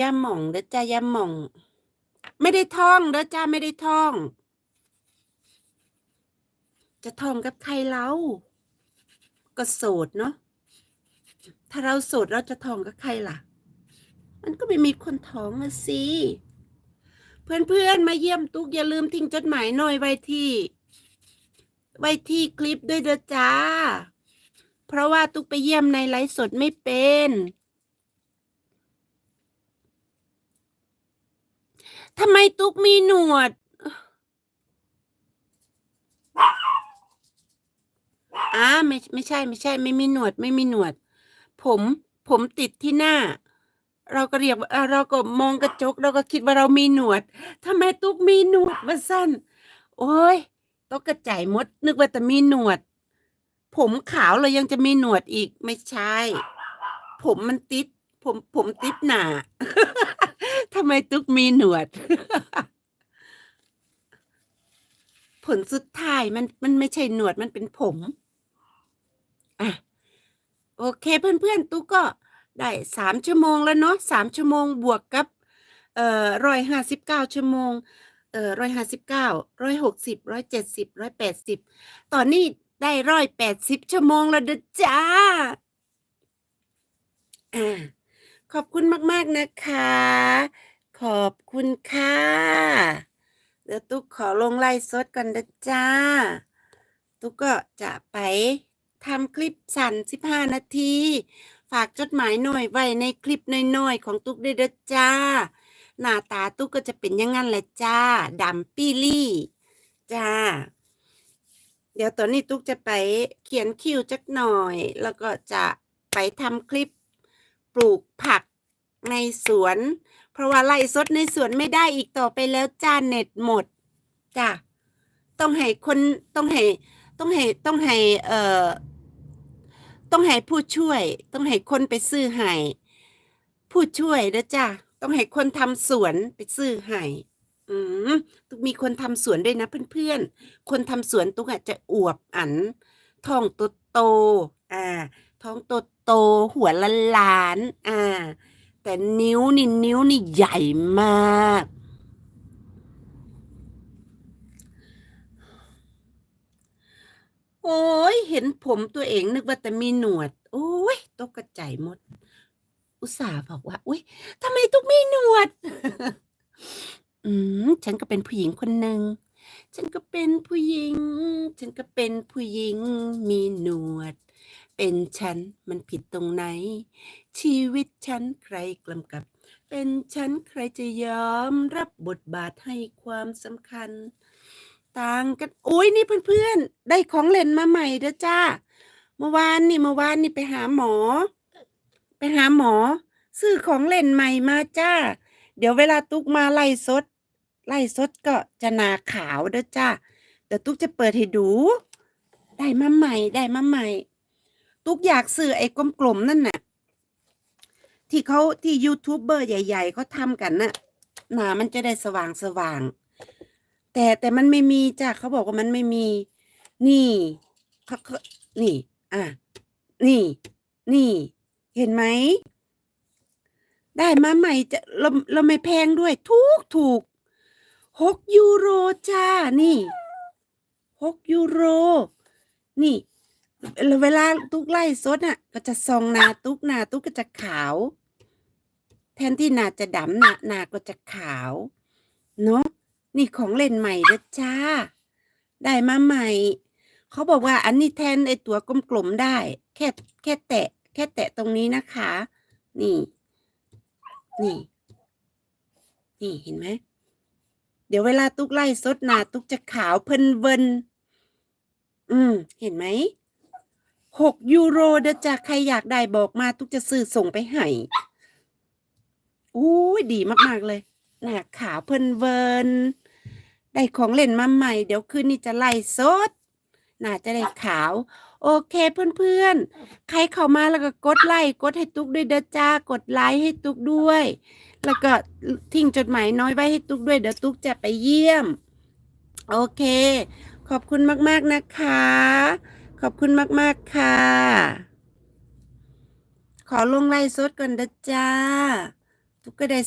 ย่าหม่องเด้อจ้าย่าหม่อง ไม่ได้ท่องเด้อจ้าไม่ได้ท่อง จะท่องกับใครเราก็โสดเนาะถ้าเราโสดเราจะท่องกับใครล่ะ มันก็ไม่มีคนท้องนะสิเพื่อนๆมาเยี่ยมตุ๊กอย่าลืมทิ้งจดหมายหน่อยไว้ที่ ไว้ที่คลิปด้วยเด้อจ้า เพราะว่าตุ๊กไปเยี่ยมในไลฟ์สดไม่เป็น ทำไมตุ๊กมีหนวดอ่าไม่ไม่ใช่ไม่ใช่ ไม่มีหนวด ไม่มีหนวด ผมผมติดที่หน้า เราก็เรียกเอ่อเราก็มองกระจก เราก็คิดว่าเรามีหนวดทำไมตุ๊กมีหนวดมาสั้น โอ้ยตกกระจายมด นึกว่าแต่มีหนวด ผมขาวเลยยังจะมีหนวดอีกไม่ใช่ ผมมันติด ผมผมติดหนาำไมตุ๊กมีหนวด ผลสุดท้ายมันมันไม่ใช่หนวดมันเป็นผม อะ โอเคเพื่อนๆ ตุ๊กก็ได้สามชั่วโมงแล้วเนาะสามชั่วโมงบวกกับ เอ่อร้อยห้าสิบเก้าชั่วโมง เอ่อร้อยห้าสิบเก้าร้อยหกสิบร้อยเจ็ดสิบร้อยแปดสิบตอนนี้ได้ร้อยแปดสิบชั่วโมงแล้วเด้อจ้าอ่าขอบคุณมาก ๆ นะคะ ขอบคุณค่ะ เดี๋ยวตุ๊กขอลงไลฟ์สดก่อนนะจ้า ตุ๊กก็จะไปทำคลิปสั้น15นาที ฝากจดหมายหน่อยไว้ในคลิปน้อยๆของตุ๊กด้วยเด้อจ้า หน้าตาตุ๊กก็จะเป็นอยังงั้นแหละจ้าดำปี้ลี่ จ้า เดี๋ยวตอนนี้ตุ๊กจะไปเขียนคิวจักหน่อย แล้วก็จะไปทำคลิปปลูกผักในสวน ราะว่าไล่สดในสวนไม่ได้อีกต่อไปแล้วจ้าเน็ตหมดจ้าต้องให้คนต้องให้ต้องให้ต้องให้เอ่อต้องให้ผู้ช่วย ต้องให้คนไปซื้อให้ผู้ช่วยนะจ้าต้องให้คนทำสวนไปซื้อให้อืมตุกมีคนทำสวนด้วยนะเพื่อนๆ คนทำสวนตุ๊กอาจจะอวบอันท้องโตโตอ่าท้องโตโตหัวละล้านๆอ่า แต่นิ้วนี่นิ้วนี่ใหญ่มาก โอ้ยเห็นผมตัวเองนึกว่าแต่มีหนวด โอ้ยตกกระใจหมด อุตส่าห์บอกว่าอุ้ยทำไมตุ๊กมีหนวด อืมฉันก็เป็นผู้หญิงคนหนึ่ง ฉันก็เป็นผู้หญิง ฉันก็เป็นผู้หญิงมีหนวด เป็นฉันมันผิดตรงไหน ชีวิตฉันใครกำกับ เป็นฉันใครจะยอมรับบทบาทให้ความสำคัญ ต่างกัน โอ้ยนี่เพื่อนๆ ได้ของเล่นมาใหม่เด้อจ้า เมื่อวานนี่เมื่อวานนี่ไปหาหมอ ไปหาหมอ ซื้อของเล่นใหม่มาจ้า เดี๋ยวเวลาตุกมาไล่สด ไล่สดก็จะนาขาวเด้อจ้าเดี๋ยวตุ๊กจะเปิดให้ดู ได้มาใหม่ได้มาใหม่ ตุ๊กอยากซื้อไอ้กลมๆนั่นน่ะ ที่เขาที่ยูทูบเบอร์ใหญ่ๆเขาทำกันน่ะหนามันจะได้สว่างสว่างๆแต่แต่มันไม่มีจ้ะเขาบอกว่ามันไม่มี นี่เขาเขานี่ อะ นี่ นี่ เห็นไหมได้มาใหม่จะเราเราไม่แพงด้วย ถูกถูก หกยูโรจ้า นี่หกยูโร นี่ เวลาตุ๊กไล่สดอะ ก็จะส่องหนาตุ๊กหนาตุ๊กก็จะขาว แทนที่หนาจะดำหนาหนาก็จะขาว เนาะ นี่ของเล่นใหม่เด้อจ้า ได้มาใหม่ เขาบอกว่าอันนี้แทนไอตัวกลมๆได้ แค่แค่แตะ แค่แตะตรงนี้นะคะ นี่ นี่ นี่เห็นไหม เดี๋ยวเวลาตุ๊กไล่สดหนาตุ๊กจะขาวเพินเวินอืม เห็นไหมหกยูโรเดจ้าใครอยากได้บอกมาตุ๊กจะซื้อส่งไปให้อู้ดีมาก ๆ เลยหนาขาวเพินเวินได้ของเล่นมาใหม่ เดี๋ยวคืนนี้จะไล่สดนาจะได้ขาว โอเคเพื่อนๆ ใครเข้ามาแล้วก็กดไลค์กดให้ตุ๊กด้วยเด้อจ้ากดไลค์ให้ตุ๊กด้วย แล้วก็ทิ้งจดหมายน้อยไว้ให้ตุ๊กด้วยเดี๋ยวตุ๊กจะไปเยี่ยม โอเค ขอบคุณมากๆนะคะ ขอบคุณมากๆค่ะ ขอลงไลฟ์สดก่อนเด้อจ้า ตุ๊กก็ได้